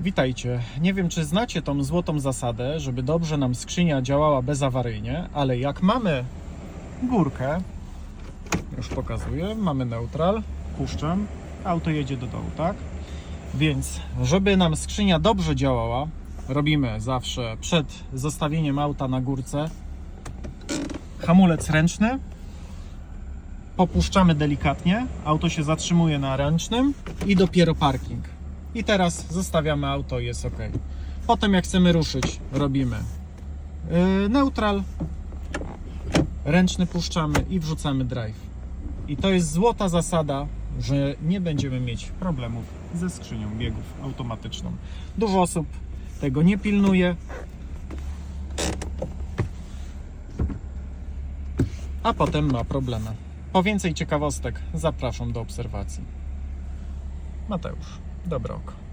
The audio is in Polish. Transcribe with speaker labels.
Speaker 1: Witajcie. Nie wiem, czy znacie tą złotą zasadę, żeby dobrze nam skrzynia działała bezawaryjnie, ale jak mamy górkę, już pokazuję, mamy neutral, puszczam, auto jedzie do dołu, tak? Więc, żeby nam skrzynia dobrze działała, robimy zawsze przed zostawieniem auta na górce hamulec ręczny, popuszczamy delikatnie, auto się zatrzymuje na ręcznym i dopiero parking. I teraz zostawiamy auto jest ok. Potem jak chcemy ruszyć, robimy yy, neutral, ręczny puszczamy i wrzucamy drive. I to jest złota zasada, że nie będziemy mieć problemów ze skrzynią biegów automatyczną. Dużo osób tego nie pilnuje. A potem ma problemy. Po więcej ciekawostek zapraszam do obserwacji. Mateusz, Dobrego.